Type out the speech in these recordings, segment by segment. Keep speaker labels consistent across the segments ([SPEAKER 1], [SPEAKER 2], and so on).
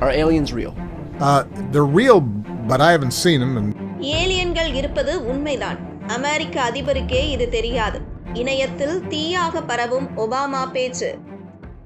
[SPEAKER 1] Are aliens real?
[SPEAKER 2] Uh, they're real, but I haven't seen them. And
[SPEAKER 3] ஏலியன்கள் இருப்பது உண்மைதான் அமெரிக்க அதிபருக்கே இது தெரியாது இணையத்தில் தீயாக பரவும் ஒபாமா பேச்சு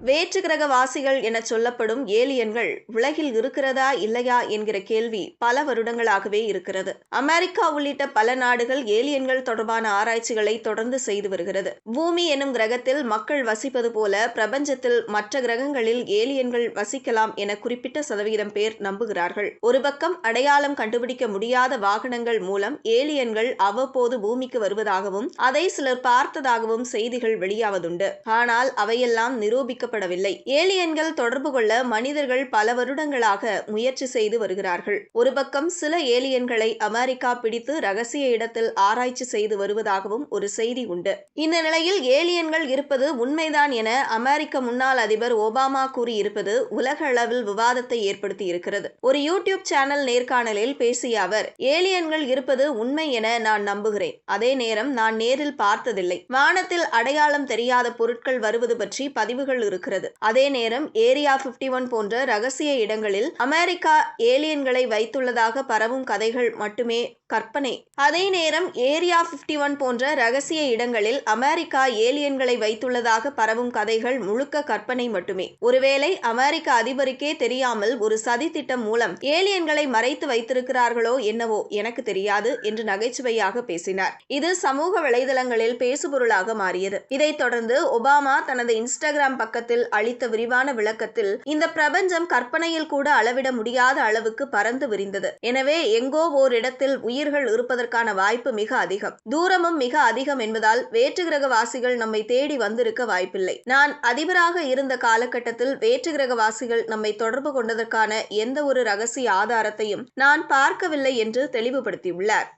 [SPEAKER 3] வேற்று கிரக வாசிகள் என சொல்லப்படும் ஏலியன்கள் உலகில் இருக்கிறதா இல்லையா என்கிற கேள்வி பல வருடங்களாகவே இருக்கிறது. அமெரிக்கா உள்ளிட்ட பல நாடுகள் ஏலியன்கள் தொடர்பான ஆராய்ச்சிகளை தொடர்ந்து செய்து வருகிறது. பூமி எனும் கிரகத்தில் மக்கள் வசிப்பது போல பிரபஞ்சத்தில் மற்ற கிரகங்களில் ஏலியன்கள் வசிக்கலாம் என குறிப்பிட்ட சதவீதம் பேர் நம்புகிறார்கள். ஒரு பக்கம் அடையாளம் கண்டுபிடிக்க முடியாத வாகனங்கள் மூலம் ஏலியன்கள் அவ்வப்போது பூமிக்கு வருவதாகவும் அதை சிலர் பார்த்ததாகவும் செய்திகள் வெளியாவதுண்டு. ஆனால் அவையெல்லாம் நிரூபிக்க நிரூபிக்கப்படவில்லை ஏலியன்கள் தொடர்பு கொள்ள மனிதர்கள் பல வருடங்களாக முயற்சி செய்து வருகிறார்கள். ஒரு பக்கம் சில ஏலியன்களை அமெரிக்கா பிடித்து ரகசிய இடத்தில் ஆராய்ச்சி செய்து வருவதாகவும் ஒரு செய்தி உண்டு. இந்த நிலையில் ஏலியன்கள் இருப்பது உண்மைதான் என அமெரிக்க முன்னாள் அதிபர் ஒபாமா கூறியிருப்பது உலக அளவில் விவாதத்தை ஏற்படுத்தி இருக்கிறது ஒரு யூடியூப் சேனல் நேர்காணலில் பேசிய அவர் ஏலியன்கள் இருப்பது உண்மை என நான் நம்புகிறேன். அதே நேரம் நான் நேரில் பார்த்ததில்லை. வானத்தில் அடையாளம் தெரியாத பொருட்கள் வருவது பற்றி பதிவுகள் இருக்கிறது இருக்கிறது. அதே நேரம் ஏரியா 51 ஒன் போன்ற ரகசிய இடங்களில் அமெரிக்கா ஏலியன்களை வைத்துள்ளதாக பரவும் கதைகள் மட்டுமே கற்பனை. அதே நேரம் ஏரியா 51 ஒன் போன்ற ரகசிய இடங்களில் அமெரிக்கா ஏலியன்களை வைத்துள்ளதாக பரவும் கதைகள் முழுக்க கற்பனை மட்டுமே. ஒருவேளை அமெரிக்க அதிபருக்கே தெரியாமல் ஒரு சதி திட்டம் மூலம் ஏலியன்களை மறைத்து வைத்திருக்கிறார்களோ என்னவோ எனக்கு தெரியாது என்று நகைச்சுவையாக பேசினார். இது சமூக வலைதளங்களில் பேசுபொருளாக மாறியது. இதைத் தொடர்ந்து ஒபாமா தனது இன்ஸ்டாகிராம் பக்கத்தில் அளித்த விரிவான விளக்கத்தில் இந்த பிரபஞ்சம் கற்பனையில் கூட அளவிட முடியாத அளவுக்கு பறந்து விரிந்தது. எனவே எங்கோ ஓரிடத்தில் உயிர்கள் இருப்பதற்கான வாய்ப்பு மிக அதிகம். தூரமும் மிக அதிகம் என்பதால் வேற்று கிரக வாசிகள் நம்மை தேடி வந்திருக்க வாய்ப்பில்லை. நான் அதிபராக இருந்த காலகட்டத்தில் வேற்று கிரக வாசிகள் நம்மை தொடர்பு கொண்டதற்கான எந்த ஒரு ரகசிய ஆதாரத்தையும் நான் பார்க்கவில்லை என்று தெளிவுபடுத்தியுள்ளார்.